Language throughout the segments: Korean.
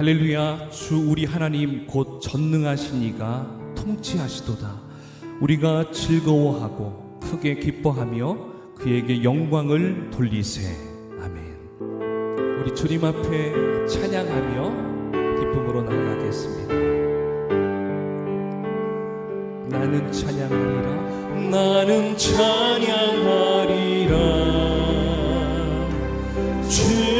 할렐루야 주 우리 하나님 곧 전능하신 이가 통치하시도다. 우리가 즐거워하고 크게 기뻐하며 그에게 영광을 돌리세. 아멘. 우리 주님 앞에 찬양하며 기쁨으로 나아가겠습니다. 나는 찬양하리라. 나는 찬양하리라. 주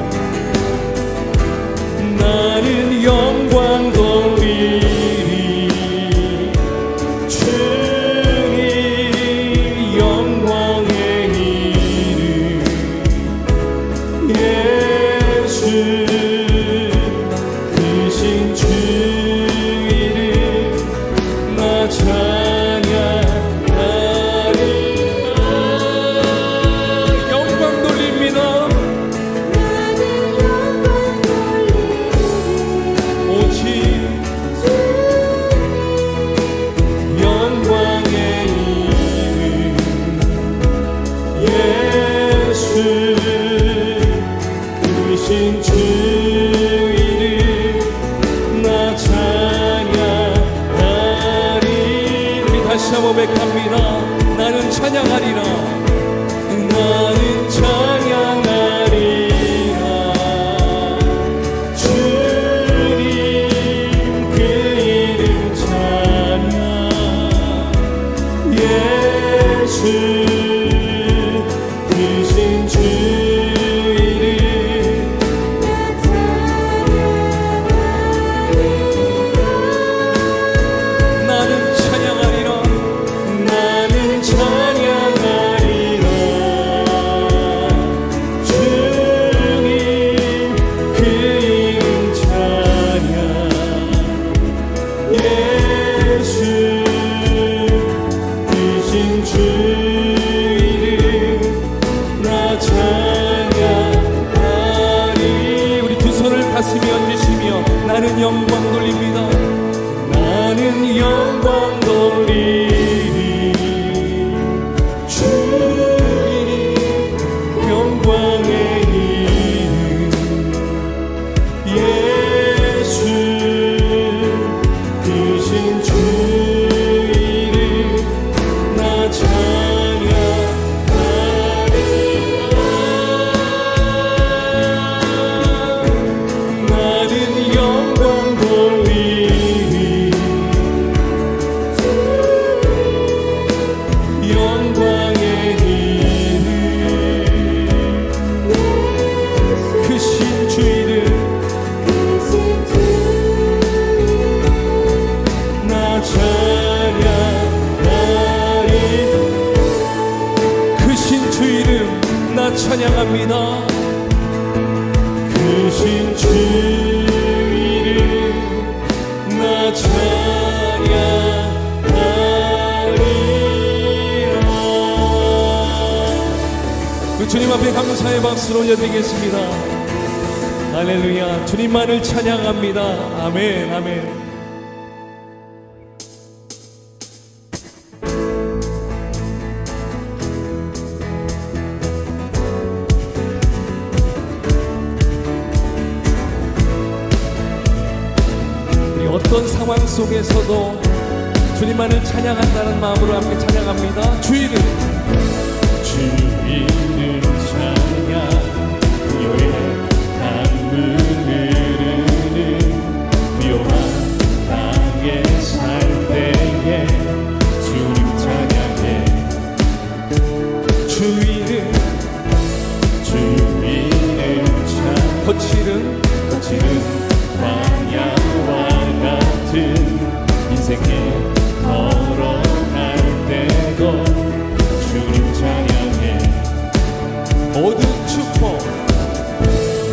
Deus. 주님 앞에 감사의 박수로 올려드리겠습니다. 할렐루야. 주님만을 찬양합니다. 아멘 아멘. 어떤 상황 속에서도 주님만을 찬양한다는 마음으로 함께 찬양합니다. 주 이름 모든 축복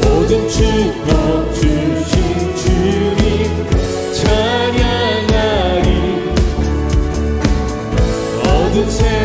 모든 축복 주신 주님 찬양하리. 어둠 새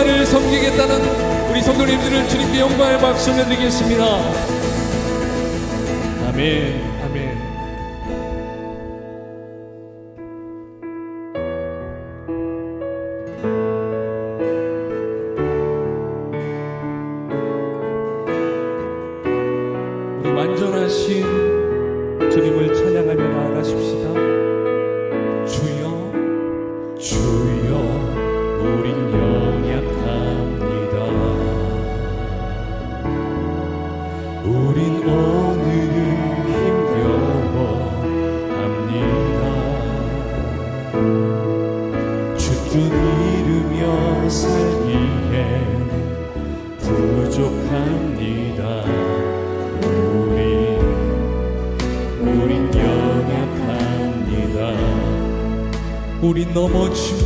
여호와를 섬기겠다는 우리 성도님들을 주님께 영광의 박수 올려드리겠습니다. 아멘. pomoć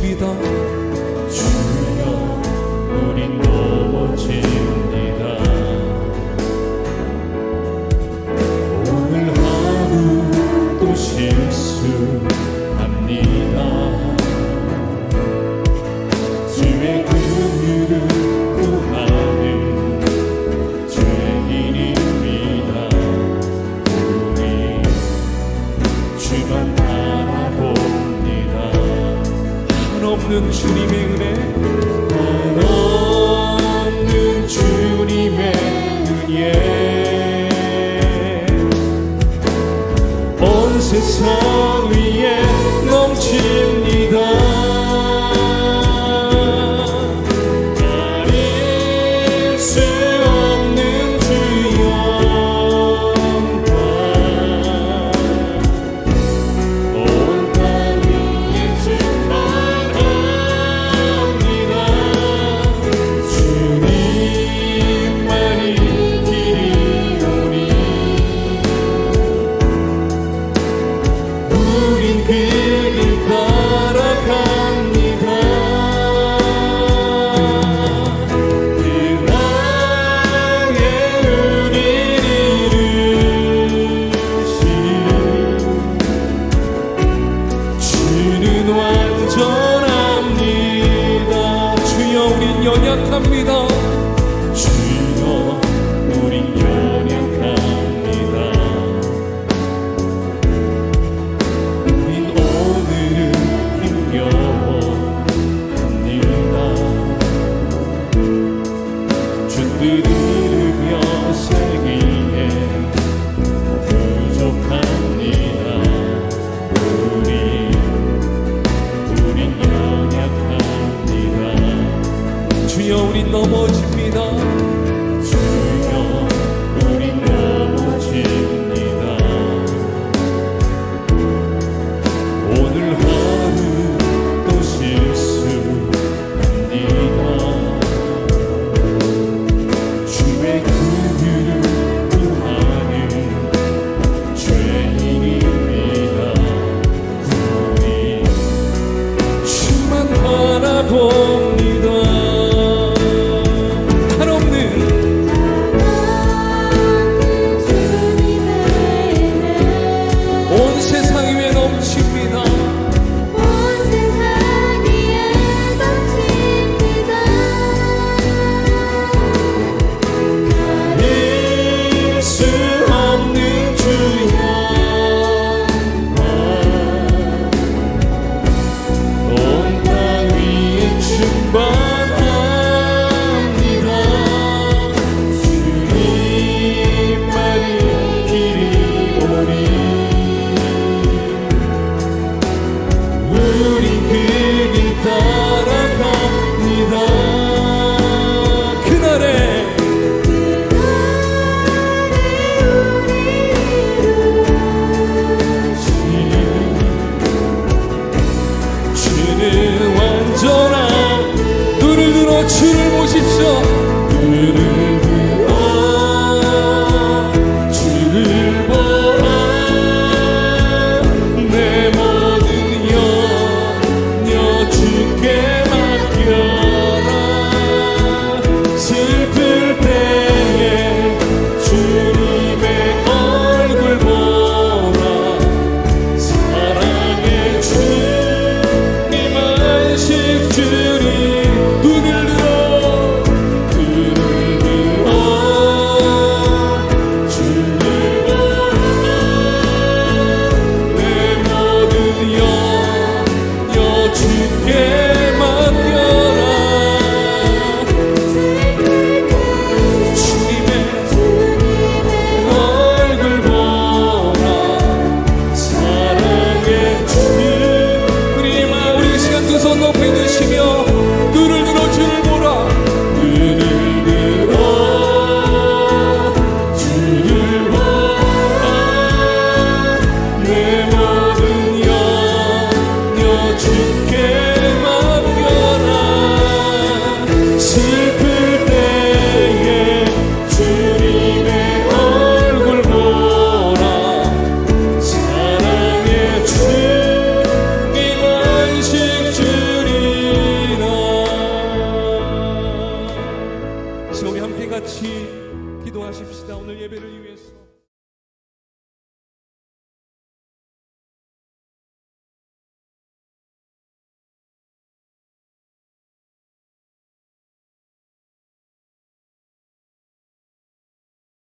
위에 온 세상